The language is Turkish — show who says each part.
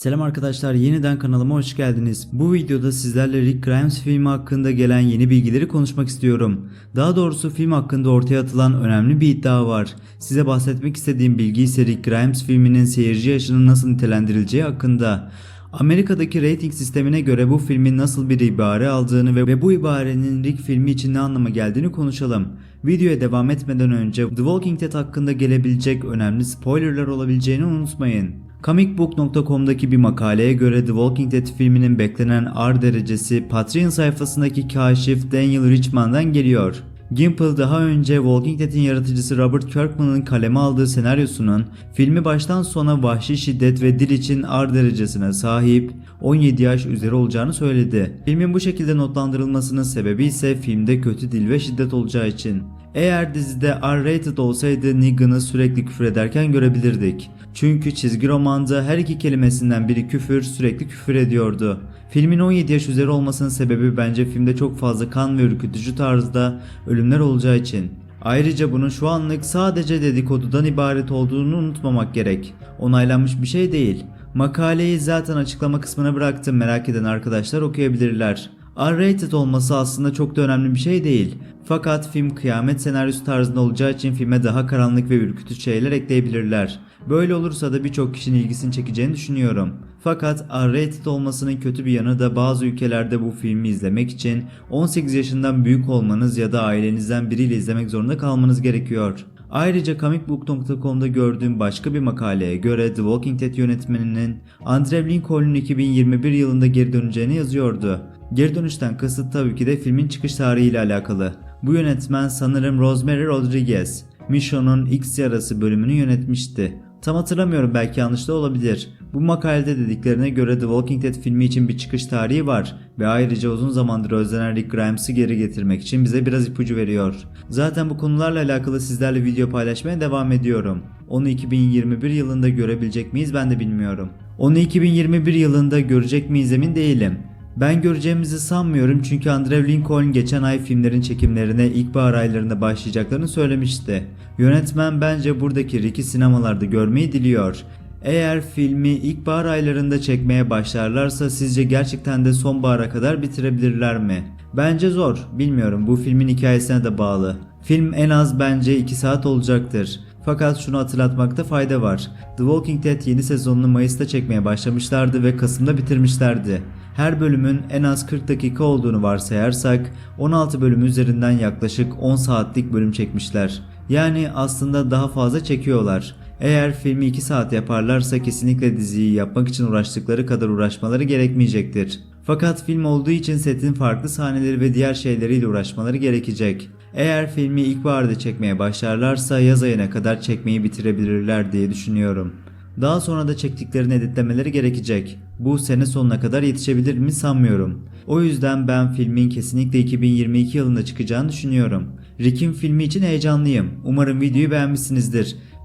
Speaker 1: Selam arkadaşlar yeniden kanalıma hoş geldiniz. Bu videoda sizlerle Rick Grimes filmi hakkında gelen yeni bilgileri konuşmak istiyorum. Daha doğrusu film hakkında ortaya atılan önemli bir iddia var. Size bahsetmek istediğim bilgi ise Rick Grimes filminin seyirci yaşının nasıl nitelendirileceği hakkında. Amerika'daki rating sistemine göre bu filmin nasıl bir ibare aldığını ve bu ibarenin Rick filmi için ne anlama geldiğini konuşalım. Videoya devam etmeden önce The Walking Dead hakkında gelebilecek önemli spoilerlar olabileceğini unutmayın. Comicbook.com'daki bir makaleye göre The Walking Dead filminin beklenen R derecesi Patreon sayfasındaki kaşif Daniel Richman'dan geliyor. Gimple daha önce Walking Dead'in yaratıcısı Robert Kirkman'ın kaleme aldığı senaryosunun filmi baştan sona vahşi şiddet ve dil için R derecesine sahip 17 yaş üzeri olacağını söyledi. Filmin bu şekilde notlandırılmasının sebebi ise filmde kötü dil ve şiddet olacağı için. Eğer dizide R-rated olsaydı Negan'ı sürekli küfür ederken görebilirdik. Çünkü çizgi romanda her iki kelimesinden biri küfür sürekli küfür ediyordu. Filmin 17 yaş üzeri olmasının sebebi bence filmde çok fazla kan ve ürkütücü tarzda ölümler olacağı için. Ayrıca bunun şu anlık sadece dedikodudan ibaret olduğunu unutmamak gerek. Onaylanmış bir şey değil. Makaleyi zaten açıklama kısmına bıraktım merak eden arkadaşlar okuyabilirler. R-rated olması aslında çok da önemli bir şey değil. Fakat film kıyamet senaryosu tarzında olacağı için filme daha karanlık ve ürkütücü şeyler ekleyebilirler. Böyle olursa da birçok kişinin ilgisini çekeceğini düşünüyorum. Fakat R-rated olmasının kötü bir yanı da bazı ülkelerde bu filmi izlemek için 18 yaşından büyük olmanız ya da ailenizden biriyle izlemek zorunda kalmanız gerekiyor. Ayrıca comicbook.com'da gördüğüm başka bir makaleye göre The Walking Dead yönetmeninin Andrew Lincoln'un 2021 yılında geri döneceğini yazıyordu. Geri dönüşten kasıt tabii ki de filmin çıkış tarihiyle alakalı. Bu yönetmen sanırım Rosemary Rodriguez, Mission'un X yarası bölümünü yönetmişti. Tam hatırlamıyorum belki yanlış da olabilir. Bu makalede dediklerine göre The Walking Dead filmi için bir çıkış tarihi var ve ayrıca uzun zamandır özlenen Rick Grimes'ı geri getirmek için bize biraz ipucu veriyor. Zaten bu konularla alakalı sizlerle video paylaşmaya devam ediyorum. Onu 2021 yılında görebilecek miyiz ben de bilmiyorum. Onu 2021 yılında görecek miyiz emin değilim. Ben göreceğimizi sanmıyorum çünkü Andrew Lincoln geçen ay filmlerin çekimlerine ilkbahar aylarında başlayacaklarını söylemişti. Yönetmen bence buradaki Rick'i sinemalarda görmeyi diliyor. Eğer filmi ilkbahar aylarında çekmeye başlarlarsa sizce gerçekten de sonbahara kadar bitirebilirler mi? Bence zor. Bilmiyorum bu filmin hikayesine de bağlı. Film en az bence 2 saat olacaktır. Fakat şunu hatırlatmakta fayda var. The Walking Dead yeni sezonunu Mayıs'ta çekmeye başlamışlardı ve Kasım'da bitirmişlerdi. Her bölümün en az 40 dakika olduğunu varsayarsak 16 bölüm üzerinden yaklaşık 10 saatlik bölüm çekmişler. Yani aslında daha fazla çekiyorlar. Eğer filmi 2 saat yaparlarsa kesinlikle diziyi yapmak için uğraştıkları kadar uğraşmaları gerekmeyecektir. Fakat film olduğu için setin farklı sahneleri ve diğer şeyleriyle uğraşmaları gerekecek. Eğer filmi ilkbaharda çekmeye başlarlarsa yaz ayına kadar çekmeyi bitirebilirler diye düşünüyorum. Daha sonra da çektiklerini editlemeleri gerekecek. Bu sene sonuna kadar yetişebilir mi sanmıyorum. O yüzden ben filmin kesinlikle 2022 yılında çıkacağını düşünüyorum. Rick'in filmi için heyecanlıyım. Umarım videoyu beğenmişsinizdir.